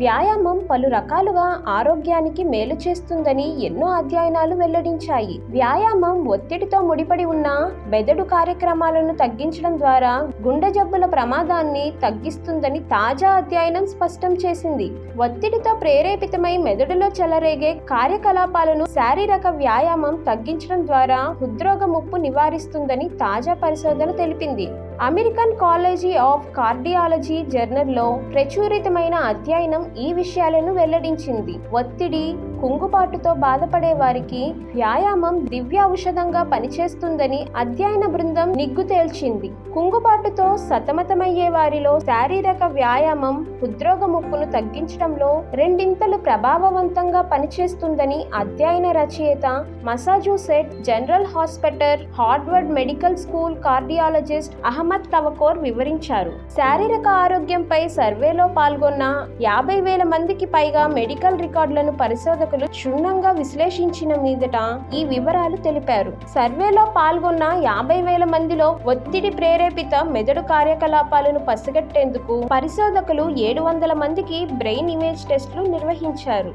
వ్యాయామం పలు రకాలుగా ఆరోగ్యానికి మేలు చేస్తుందని ఎన్నో అధ్యయనాలు వెల్లడించాయి. వ్యాయామం ఒత్తిడితో ముడిపడి ఉన్న మెదడు కార్యక్రమాలను తగ్గించడం ద్వారా గుండె జబ్బుల ప్రమాదాన్ని తగ్గిస్తుందని తాజా అధ్యయనం స్పష్టం చేసింది. ఒత్తిడితో ప్రేరేపితమై మెదడులో చెలరేగే కార్యకలాపాలను శారీరక వ్యాయామం తగ్గించడం ద్వారా హృద్రోగ ముప్పు నివారిస్తుందని తాజా పరిశోధన తెలిపింది. అమెరికన్ కాలేజీ ఆఫ్ కార్డియాలజీ జర్నల్లో ప్రచురితమైన అధ్యయనం ఈ విషయాలను వెల్లడించింది. ఒత్తిడి కుంగుబాటుతో బాధపడే వారికి వ్యాయామం దివ్య ఔషధంగా పనిచేస్తుందని అధ్యయన బృందం నిగ్గు తేల్చింది. కుంగుబాటుతో సతమతమయ్యే వారిలో శారీరక వ్యాయామం హృద్రోగ ముప్పును తగ్గించడంలో రెండింతలు ప్రభావవంతంగా పనిచేస్తుందని అధ్యయన రచయిత Massachusetts general hospital Harvard medical school cardiologist Ahmad Tavakkol వివరించారు. శారీరక ఆరోగ్యంపై సర్వేలో పాల్గొన్న యాభై వేల మందికి పైగా మెడికల్ రికార్డులను పరిశోధకులు క్షుణ్ణంగా విశ్లేషించిన మీదట ఈ వివరాలు తెలిపారు. సర్వేలో పాల్గొన్న యాభై వేల మందిలో ఒత్తిడి ప్రేరేపిత మెదడు కార్యకలాపాలను పసిగట్టేందుకు పరిశోధకులు ఏడు వందల మందికి బ్రెయిన్ ఇమేజ్ టెస్టులు నిర్వహించారు.